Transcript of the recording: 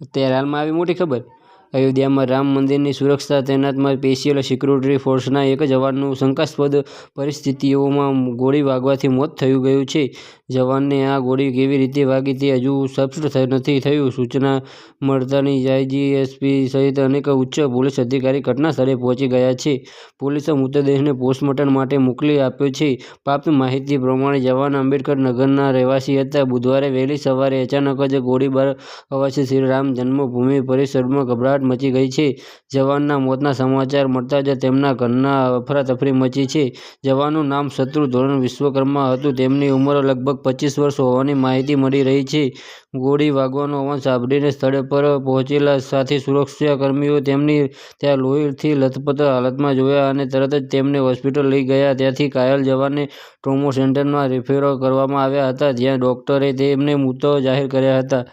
અત્યારે હાલમાં આવી મોટી ખબર? અયોધ્યામાં રામ મંદિરની સુરક્ષા, તૈનાતમાં સ્પેશિયલ સિક્યુરિટી ફોર્સના એક જવાનનું શંકાસ્પદ પરિસ્થિતિઓમાં ગોળી વાગવાથી મોત થયું ગયું છે. જવાનને આ ગોળી કેવી રીતે વાગી તે હજુ સ્પષ્ટ નથી થયું. સૂચના મળતાની આઈજીએસપી સહિત અનેક ઉચ્ચ પોલીસ અધિકારી ઘટના સ્થળે પહોંચી ગયા છે. પોલીસે મૃતદેહને પોસ્ટમોર્ટમ માટે મોકલી આપ્યો છે. પ્રાપ્ત માહિતી પ્રમાણે જવાન આંબેડકર નગરના રહેવાસી હતા. બુધવારે વહેલી સવારે અચાનક જ ગોળીબાર અવાજથી શ્રીરામ જન્મભૂમિ પરિસરમાં ગભરાટ મચી ગઈ છે. જવાનના મોતના સમાચાર મળતા જ તેમના ઘરના અફરાતફરી મચી છે. જવાનનું નામ શત્રુ ધોરણ વિશ્વકર્મા હતું. તેમની ઉંમર લગભગ પચીસ વર્ષ હોવાની માહિતી મળી રહી છે. ગોળી વાગવાનો અવાજ સાંભળીને સ્થળ પર પહોંચેલા સાથી સુરક્ષાકર્મીઓ તેમની ત્યાં લોહીથી લથપથ હાલતમાં જોયા અને તરત જ તેમને હોસ્પિટલ લઈ ગયા. ત્યાંથી ઘાયલ જવાનને ટ્રોમો સેન્ટરમાં રેફર કરવામાં આવ્યા હતા, જ્યાં ડોક્ટરે તેમને મૃત જાહેર કર્યા હતા.